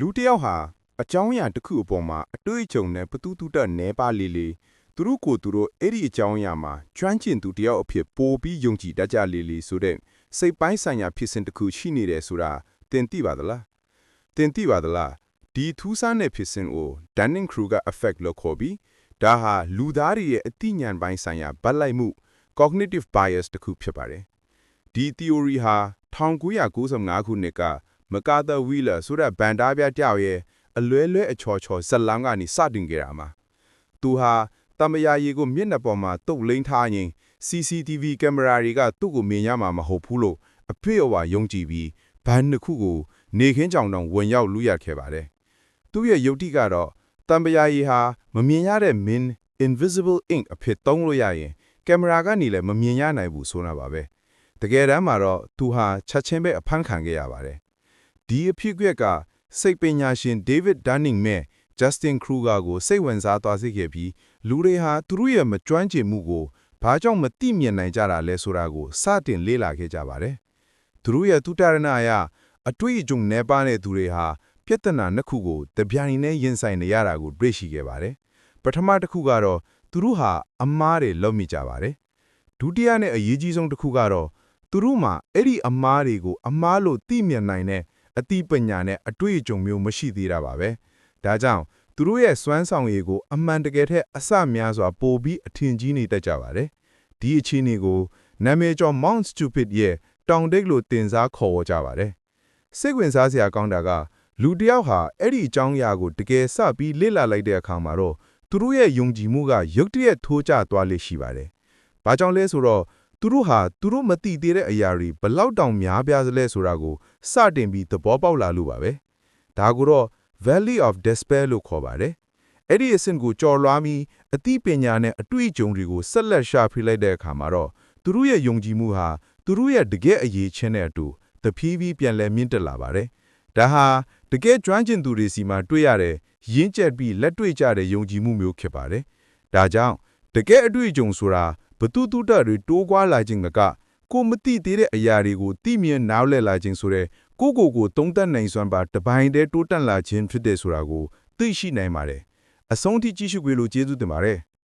လူတစ်ယောက်ဟာအကြောင်းအရာတစ်ခုအပေါ်မှာအတွေ့အကြုံနဲ့ပတူးတူတက်နေပါလေလေသူတို့ကိုယ်သူတို့အဲ့ဒီအကြောင်းအရာမှာကျွမ်းကျင်သူတစ်ယောက်အဖြစ်ပိုပြီးယုံကြည်တတ်ကြလေလေဆိုတဲ့စိတ်ပိုင်းဆိုင်ရာဖြစ်စဉ်တစ်ခုရှိနေတယ်ဆိုတာသင်သိပါသလားသင်သိပါသလားဒီထူးဆန်းတဲ့ဖြစ်စဉ်ကို Dunning-Kruger effect လို့ခေါ်ပြီးဒါဟာလူသားတွေရဲ့အသိဉာဏ်ပိုင်းဆိုင်ရာဗတ်လိုက်မှု cognitive bias တစ်ခုဖြစ်ပါတယ်ဒီ theory ဟာ1995ခုနှစ်က မကာသာဝီလာဆိုတဲ့ဗန်ဒါးပြကြောက်ရဲ့အလွဲလွဲအချော်ချော်ဇက်လောင်းကနေစတင်ခဲ့တာမှာသူဟာတမယာရီကိုမျက်နှာပေါ်မှာတုတ်လိမ့်ထားရင် CCTV ကင်မရာတွေကသူ့ကိုမြင်ရမှာမဟုတ်ဘူးလို့အပြည့်အဝယုံကြည်ပြီးဘန်တစ်ခုကိုနေခင်းကြောင်တောင်ဝင်ရောက်လူရခဲ့ပါတယ်သူ့ရဲ့ယုတ်တိကတော့တံပယာရီဟာမမြင်ရတဲ့ min invisible ink အဖြစ်သုံးလို့ရရင်ကင်မရာကနေလည်းမမြင်ရနိုင်ဘူးဆိုတာပါပဲတကယ်တမ်းမှာတော့သူဟာချက်ချင်းပဲအဖမ်းခံခဲ့ရပါတယ် ဒီအဖြစ်အပျက်ကစိတ်ပညာရှင် David Dunning နဲ့ Justin Kruger ကိုစိတ်ဝင်စားသွားစေခဲ့ပြီးလူတွေဟာသူတို့ရဲ့မကျွမ်းကျင်မှုကိုဘာကြောင့်မသိမြင်နိုင်ကြတာလဲဆိုတာကိုစတင်လေ့လာခဲ့ကြပါတယ်သူတို့ရဲ့သူတရဏအရအတွေ့အကြုံနဲ့ပါတဲ့သူတွေဟာပြဿနာနှစ်ခုကိုတပြိုင်တည်းရင်ဆိုင်နေရတာကိုတွေ့ရှိခဲ့ပါတယ်ပထမတစ်ခုကတော့သူတို့ဟာအမားတွေလုပ်မိကြပါတယ်ဒုတိယနဲ့အရေးကြီးဆုံးတစ်ခုကတော့သူတို့မှာအဲ့ဒီအမားတွေကိုအမားလို့သိမြင်နိုင်တဲ့ အသိပညာနဲ့အတွေ့အကြုံမျိုးမရှိသေးတာပါပဲဒါကြောင့်သူတို့ရဲ့စွမ်းဆောင်ရည်ကိုအမှန်တကယ်ထက်အဆများစွာပိုပြီးအထင်ကြီးနေတတ်ကြပါတယ်ဒီအခြေအနေကိုနာမည်ကျော် Mount Stupid ရဲ့တောင်တိတ်လို့တင်စားခေါ်ဝေါ်ကြပါတယ်စိတ်ဝင်စားစရာကောင်းတာကလူတစ်ယောက်ဟာအဲ့ဒီအကြောင်းအရာကိုတကယ်စပြီးလေ့လာလိုက်တဲ့အခါမှာတော့သူတို့ရဲ့ယုံကြည်မှုကရုတ်တရက်ထိုးကျသွားလိမ့်ရှိပါတယ်။ဘာကြောင့်လဲဆိုတော့ သူတို့ဟာသူတို့မသိသေးတဲ့အရာတွေဘလောက်တောင်များပြားစလဲဆိုတာကိုစတင်ပြီးသဘောပေါက်လာလို့ပါပဲ။ဒါကိုတော့ Valley of Despair လို့ခေါ်ပါတယ်။အဲ့ဒီအဆင့်ကိုကြော်လွှားပြီးအသိပညာနဲ့အတွေ့အကြုံတွေကိုဆက်လက်ရှာဖွေလိုက်တဲ့အခါမှာတော့သူတို့ရဲ့ယုံကြည်မှုဟာသူတို့ရဲ့တကယ့်အရေးချင်းတဲ့အတူတဖြည်းဖြည်းပြန်လဲမြင့်တက်လာပါတယ်။ဒါဟာတကယ်ကျွမ်းကျင်သူတွေစီမှာတွေ့ရတဲ့ရင်းကျက်ပြီးလက်တွေ့ကြတဲ့ယုံကြည်မှုမျိုးဖြစ်ပါတယ်။ဒါကြောင့်တကယ်အတွေ့အကြုံဆိုတာ ဘသူတုတ္တတွေတိုးကွာလာခြင်းကကိုမသိသေးတဲ့အရာတွေကိုသိမြင်နားလည်လာခြင်းဆိုတဲ့ကိုကိုကိုသုံးသပ်နိုင်စွမ်းပါတပိုင်းတည်းတိုးတက်လာခြင်းဖြစ်တဲ့ဆိုတာကိုသိရှိနိုင်ပါတယ်။အဆုံးထိကြည့်ရှုကြလို့ကျေးဇူးတင်ပါတယ်။